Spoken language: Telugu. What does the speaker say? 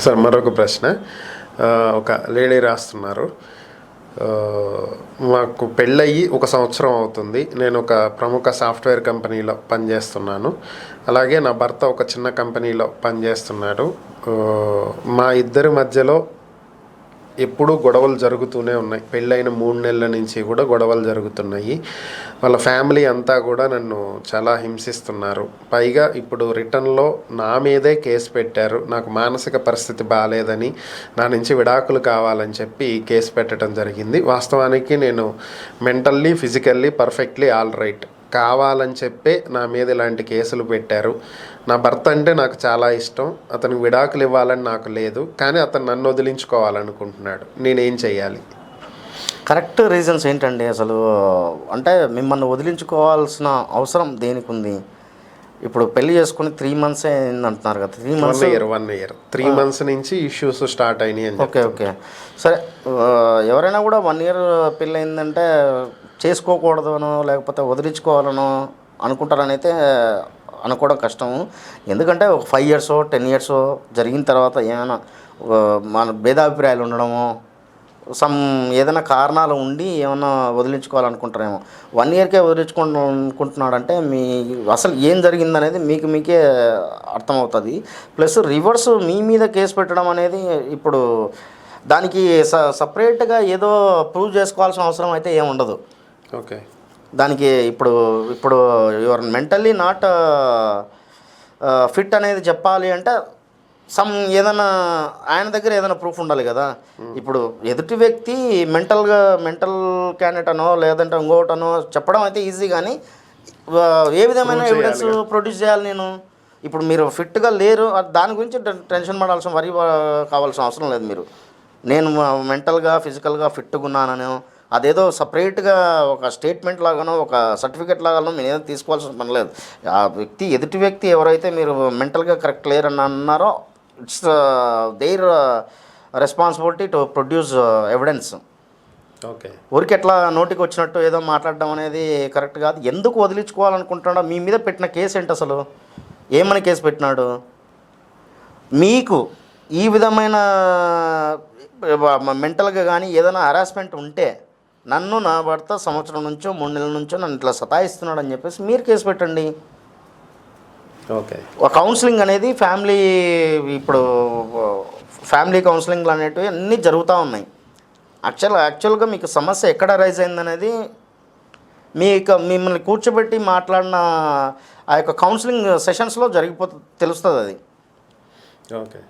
సార్ మరొక ప్రశ్న. ఒక లేడీ రాస్తున్నారు. మాకు పెళ్ళయి ఒక సంవత్సరం అవుతుంది. నేను ఒక ప్రముఖ సాఫ్ట్వేర్ కంపెనీలో పనిచేస్తున్నాను. అలాగే నా భర్త ఒక చిన్న కంపెనీలో పనిచేస్తున్నాడు. మా ఇద్దరి మధ్యలో ఎప్పుడూ గొడవలు జరుగుతూనే ఉన్నాయి. పెళ్ళైన మూడు నెలల నుంచి కూడా గొడవలు జరుగుతున్నాయి. వాళ్ళ ఫ్యామిలీ అంతా కూడా నన్ను చాలా హింసిస్తున్నారు. పైగా ఇప్పుడు రిటర్న్లో నా మీదే కేసు పెట్టారు. నాకు మానసిక పరిస్థితి బాగాలేదని నా నుంచి విడాకులు కావాలని చెప్పి కేసు పెట్టడం జరిగింది. వాస్తవానికి నేను mentally physically perfectly all right. కావాలని చెప్పే నా మీద ఇలాంటి కేసులు పెట్టారు. నా భర్త అంటే నాకు చాలా ఇష్టం. అతనికి విడాకులు ఇవ్వాలని నాకు లేదు. కానీ అతను నన్ను వదిలించుకోవాలనుకుంటున్నాడు. నేనేం చెయ్యాలి? కరెక్ట్ రీజన్స్ ఏంటండి? అసలు అంటే మిమ్మల్ని వదిలించుకోవాల్సిన అవసరం దేనికి ఉంది ఇప్పుడు పెళ్ళి చేసుకుని త్రీ మంత్స్ అయింది అంటున్నారు కదా three months year one year three months నుంచి ఇష్యూస్ స్టార్ట్ అయినాయి ఓకే ఓకే. సరే ఎవరైనా కూడా వన్ ఇయర్ పెళ్ళి అయిందంటే చేసుకోకూడదనో లేకపోతే వదిలించుకోవాలనో అనుకుంటారని అయితే అనుకోవడం కష్టము ఎందుకంటే ఒక ఫైవ్ ఇయర్స్ టెన్ ఇయర్స్ జరిగిన తర్వాత ఏమైనా మన భేదాభిప్రాయాలు ఉండడమో సమ్ ఏదైనా కారణాలు ఉండి ఏమైనా వదిలించుకోవాలనుకుంటారేమో. వన్ ఇయర్కే వదిలించుకుంటు అనుకుంటున్నాడంటే మీ అసలు ఏం జరిగిందనేది మీకు మీకే అర్థమవుతుంది. ప్లస్ రివర్స్ మీ మీద కేసు పెట్టడం అనేది ఇప్పుడు దానికి స సపరేట్గా ఏదో ప్రూవ్ చేసుకోవాల్సిన అవసరం అయితే ఏముండదు ఉండదు. ఓకే. దానికి ఇప్పుడు ఇప్పుడు యువర్ మెంటల్లీ నాట్ ఫిట్ అనేది చెప్పాలి అంటే సమ్ ఏదైనా ఆయన దగ్గర ఏదైనా ప్రూఫ్ ఉండాలి కదా. ఇప్పుడు ఎదుటి వ్యక్తి మెంటల్గా మెంటల్ క్యాండిడేట్ అనో లేదంటే ఇంకోటనో చెప్పడం అయితే ఈజీ కానీ ఏ విధమైన ఎవిడెన్స్ ప్రొడ్యూస్ చేయాలి నేను? ఇప్పుడు మీరు ఫిట్గా లేరు దాని గురించి టెన్- టెన్షన్ పడాల్సిన వరి కావాల్సిన అవసరం లేదు మీరు. నేను మెంటల్గా ఫిజికల్గా ఫిట్గా ఉన్నానని అదేదో సపరేట్గా ఒక స్టేట్మెంట్ లాగానో ఒక సర్టిఫికేట్ లాగానో మీరు ఏదో తీసుకోవాల్సిన పని లేదు. ఆ వ్యక్తి ఎదుటి వ్యక్తి ఎవరైతే మీరు మెంటల్గా కరెక్ట్ లేరని అన్నారో it's their responsibility to produce evidence. Okay. ఊరికి ఎట్లా నోటికి వచ్చినట్టు ఏదో మాట్లాడడం అనేది కరెక్ట్ కాదు. ఎందుకు వదిలించుకోవాలనుకుంటున్నాడో మీ మీద పెట్టిన కేసు ఏంటి అసలు? ఏమని కేసు పెట్టినాడు? మీకు ఈ విధమైన మెంటల్గా కానీ ఏదైనా హరాస్మెంట్ ఉంటే నన్ను నా భర్త సంవత్సరం నుంచో మూడు నెలల నుంచో నన్ను ఇట్లా సతాయిస్తున్నాడు అని చెప్పేసి మీరు కేసు పెట్టండి. ఓకే. ఒక కౌన్సిలింగ్ అనేది ఫ్యామిలీ ఇప్పుడు ఫ్యామిలీ కౌన్సిలింగ్లు అనేటివి అన్నీ జరుగుతూ ఉన్నాయి. యాక్చువల్ యాక్చువల్గా మీకు సమస్య ఎక్కడ రైజ్ అయిందనేది మీకు మిమ్మల్ని కూర్చోబెట్టి మాట్లాడిన ఆ యొక్క కౌన్సిలింగ్ సెషన్స్లో జరిగిపోతుంది తెలుస్తుంది అది. ఓకే.